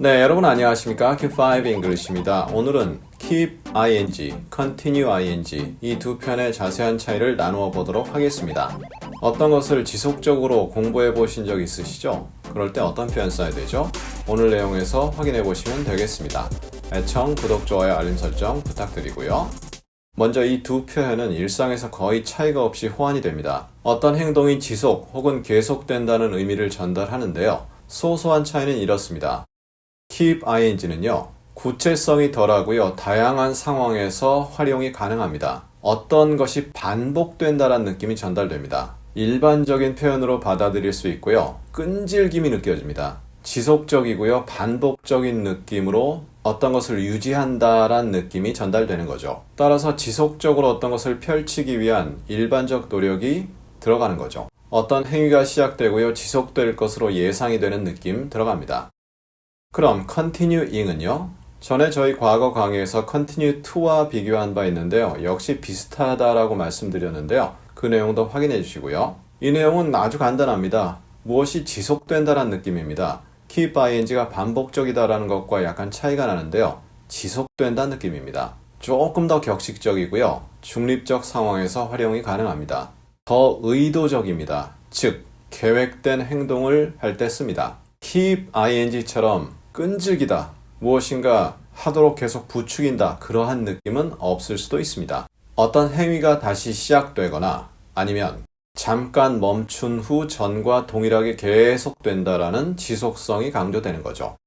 네, 여러분 안녕하십니까? Q5 English입니다. 오늘은 keep ing, continue ing 이 두 편의 자세한 차이를 나누어 보도록 하겠습니다. 어떤 것을 지속적으로 공부해 보신 적 있으시죠? 그럴 때 어떤 표현 써야 되죠? 오늘 내용에서 확인해 보시면 되겠습니다. 애청, 구독, 좋아요, 알림 설정 부탁드리고요. 먼저 이 두 표현은 일상에서 거의 차이가 없이 호환이 됩니다. 어떤 행동이 지속 혹은 계속된다는 의미를 전달하는데요. 소소한 차이는 이렇습니다. Keep ing는요. 구체성이 덜하고요. 다양한 상황에서 활용이 가능합니다. 어떤 것이 반복된다는 느낌이 전달됩니다. 일반적인 표현으로 받아들일 수 있고요. 끈질김이 느껴집니다. 지속적이고요. 반복적인 느낌으로 어떤 것을 유지한다란 느낌이 전달되는 거죠. 따라서 지속적으로 어떤 것을 펼치기 위한 일반적 노력이 들어가는 거죠. 어떤 행위가 시작되고요. 지속될 것으로 예상이 되는 느낌 들어갑니다. 그럼 continuing은요? 전에 저희 과거 강의에서 continue to와 비교한 바 있는데요. 역시 비슷하다라고 말씀드렸는데요. 그 내용도 확인해 주시고요. 이 내용은 아주 간단합니다. 무엇이 지속된다는 느낌입니다. keep ing가 반복적이다라는 것과 약간 차이가 나는데요. 지속된다는 느낌입니다. 조금 더 격식적이고요. 중립적 상황에서 활용이 가능합니다. 더 의도적입니다. 즉, 계획된 행동을 할 때 씁니다. Keep ing처럼 끈질기다, 무엇인가 하도록 계속 부추긴다, 그러한 느낌은 없을 수도 있습니다. 어떤 행위가 다시 시작되거나 아니면 잠깐 멈춘 후 전과 동일하게 계속된다라는 지속성이 강조되는 거죠.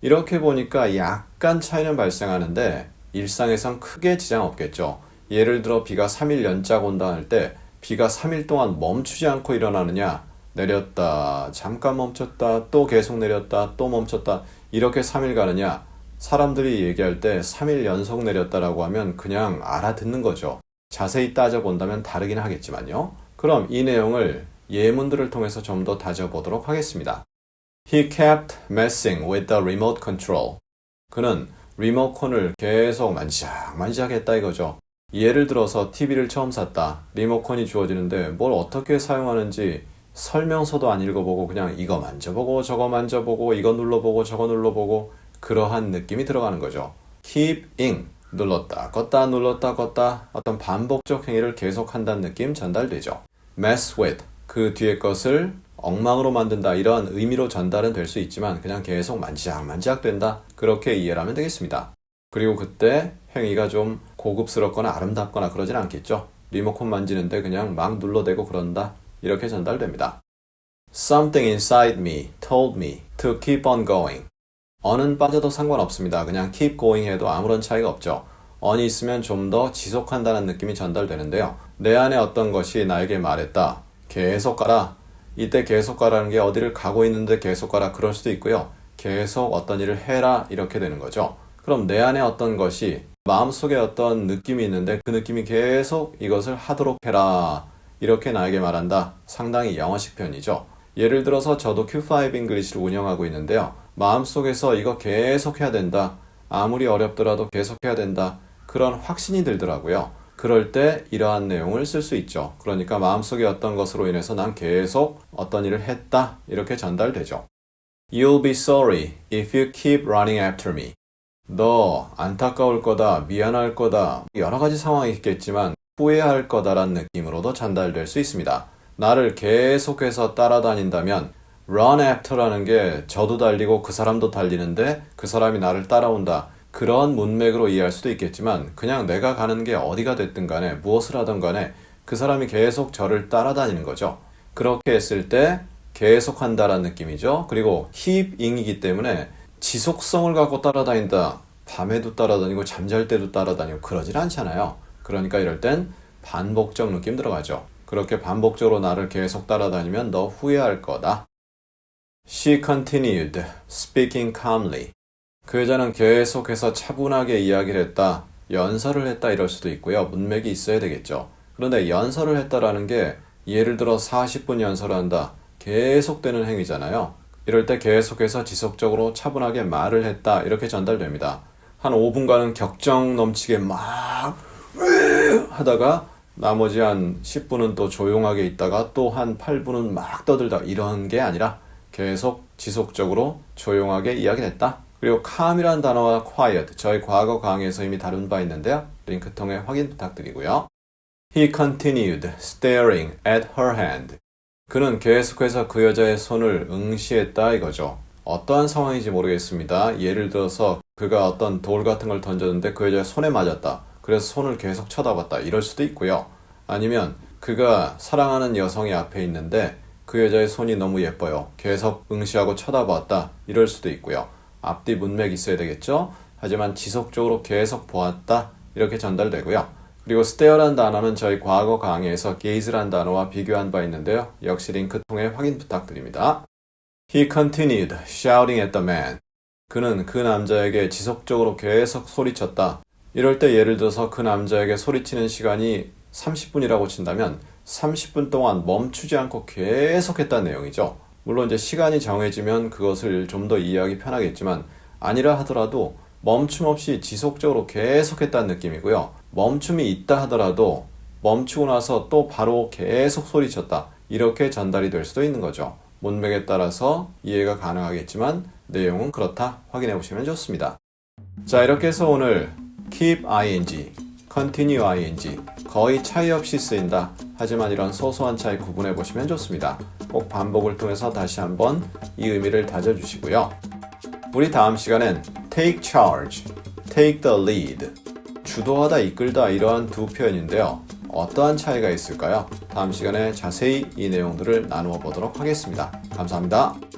이렇게 보니까 약간 차이는 발생하는데 일상에선 크게 지장 없겠죠. 예를 들어 비가 3일 연짝 온다 할 때 비가 3일 동안 멈추지 않고 일어나느냐 내렸다 잠깐 멈췄다 또 계속 내렸다 또 멈췄다 이렇게 3일 가느냐 사람들이 얘기할 때 3일 연속 내렸다라고 하면 그냥 알아듣는 거죠. 자세히 따져본다면 다르긴 하겠지만요. 그럼 이 내용을 예문들을 통해서 좀 더 다져보도록 하겠습니다. He kept messing with the remote control. 그는 리모컨을 계속 만지작 만지작 했다 이거죠. 예를 들어서 TV를 처음 샀다. 리모컨이 주어지는데 뭘 어떻게 사용하는지 설명서도 안 읽어보고 그냥 이거 만져보고 저거 만져보고 이거 눌러보고 저거 눌러보고 그러한 느낌이 들어가는 거죠. keeping 눌렀다 껐다 눌렀다 껐다 어떤 반복적 행위를 계속한다는 느낌 전달되죠. mess with 그 뒤에 것을 엉망으로 만든다 이러한 의미로 전달은 될 수 있지만 그냥 계속 만지작 만지작 된다 그렇게 이해를 하면 되겠습니다. 그리고 그때 행위가 좀 고급스럽거나 아름답거나 그러진 않겠죠. 리모컨 만지는데 그냥 막 눌러대고 그런다 이렇게 전달됩니다. Something inside me told me to keep on going. on은 빠져도 상관없습니다. 그냥 keep going 해도 아무런 차이가 없죠. on이 있으면 좀 더 지속한다는 느낌이 전달되는데요. 내 안에 어떤 것이 나에게 말했다. 계속 가라. 이때 계속 가라는 게 어디를 가고 있는데 계속 가라 그럴 수도 있고요. 계속 어떤 일을 해라 이렇게 되는 거죠. 그럼 내 안에 어떤 것이 마음속에 어떤 느낌이 있는데 그 느낌이 계속 이것을 하도록 해라. 이렇게 나에게 말한다. 상당히 영어식 표현이죠. 예를 들어서 저도 Q5 잉글리시를 운영하고 있는데요. 마음속에서 이거 계속 해야 된다. 아무리 어렵더라도 계속 해야 된다. 그런 확신이 들더라고요. 그럴 때 이러한 내용을 쓸 수 있죠. 그러니까 마음속에 어떤 것으로 인해서 난 계속 어떤 일을 했다. 이렇게 전달되죠. You'll be sorry if you keep running after me. 너 안타까울 거다, 미안할 거다, 여러 가지 상황이 있겠지만 후회할 거다란 느낌으로도 전달될 수 있습니다. 나를 계속해서 따라다닌다면 run after라는 게 저도 달리고 그 사람도 달리는데 그 사람이 나를 따라온다. 그런 문맥으로 이해할 수도 있겠지만 그냥 내가 가는 게 어디가 됐든 간에 무엇을 하든 간에 그 사람이 계속 저를 따라다니는 거죠. 그렇게 했을 때 계속 한다라는 느낌이죠. 그리고 keeping이기 때문에 지속성을 갖고 따라다닌다. 밤에도 따라다니고 잠잘 때도 따라다니고 그러질 않잖아요. 그러니까 이럴 땐 반복적 느낌 들어가죠. 그렇게 반복적으로 나를 계속 따라다니면 너 후회할 거다. She continued, speaking calmly. 그 여자는 계속해서 차분하게 이야기를 했다. 연설을 했다 이럴 수도 있고요. 문맥이 있어야 되겠죠. 그런데 연설을 했다라는 게 예를 들어 40분 연설을 한다. 계속되는 행위잖아요. 이럴 때 계속해서 지속적으로 차분하게 말을 했다. 이렇게 전달됩니다. 한 5분간은 격정 넘치게 막 하다가 나머지 한 10분은 또 조용하게 있다가 또 한 8분은 막 떠들다 이런 게 아니라 계속 지속적으로 조용하게 이야기를 했다. 그리고 calm이란 단어와 quiet, 저희 과거 강의에서 이미 다룬 바 있는데요. 링크 통해 확인 부탁드리고요. He continued staring at her hand. 그는 계속해서 그 여자의 손을 응시했다 이거죠. 어떠한 상황인지 모르겠습니다. 예를 들어서 그가 어떤 돌 같은 걸 던졌는데 그 여자의 손에 맞았다. 그래서 손을 계속 쳐다봤다. 이럴 수도 있고요. 아니면 그가 사랑하는 여성이 앞에 있는데 그 여자의 손이 너무 예뻐요. 계속 응시하고 쳐다봤다. 이럴 수도 있고요. 앞뒤 문맥이 있어야 되겠죠? 하지만 지속적으로 계속 보았다. 이렇게 전달되고요. 그리고 stare란 단어는 저희 과거 강의에서 gaze란 단어와 비교한 바 있는데요. 역시 링크 통해 확인 부탁드립니다. He continued shouting at the man. 그는 그 남자에게 지속적으로 계속 소리쳤다. 이럴 때 예를 들어서 그 남자에게 소리치는 시간이 30분이라고 친다면 30분 동안 멈추지 않고 계속 했다는 내용이죠. 물론 이제 시간이 정해지면 그것을 좀 더 이해하기 편하겠지만 아니라 하더라도 멈춤 없이 지속적으로 계속 했다는 느낌이고요. 멈춤이 있다 하더라도 멈추고 나서 또 바로 계속 소리쳤다. 이렇게 전달이 될 수도 있는 거죠. 문맥에 따라서 이해가 가능하겠지만 내용은 그렇다 확인해 보시면 좋습니다. 자, 이렇게 해서 오늘 keep ing, continue ing 거의 차이 없이 쓰인다. 하지만 이런 소소한 차이 구분해 보시면 좋습니다. 꼭 반복을 통해서 다시 한번 이 의미를 다져 주시고요. 우리 다음 시간엔 take charge, take the lead, 주도하다, 이끌다 이러한 두 표현인데요. 어떠한 차이가 있을까요? 다음 시간에 자세히 이 내용들을 나누어 보도록 하겠습니다. 감사합니다.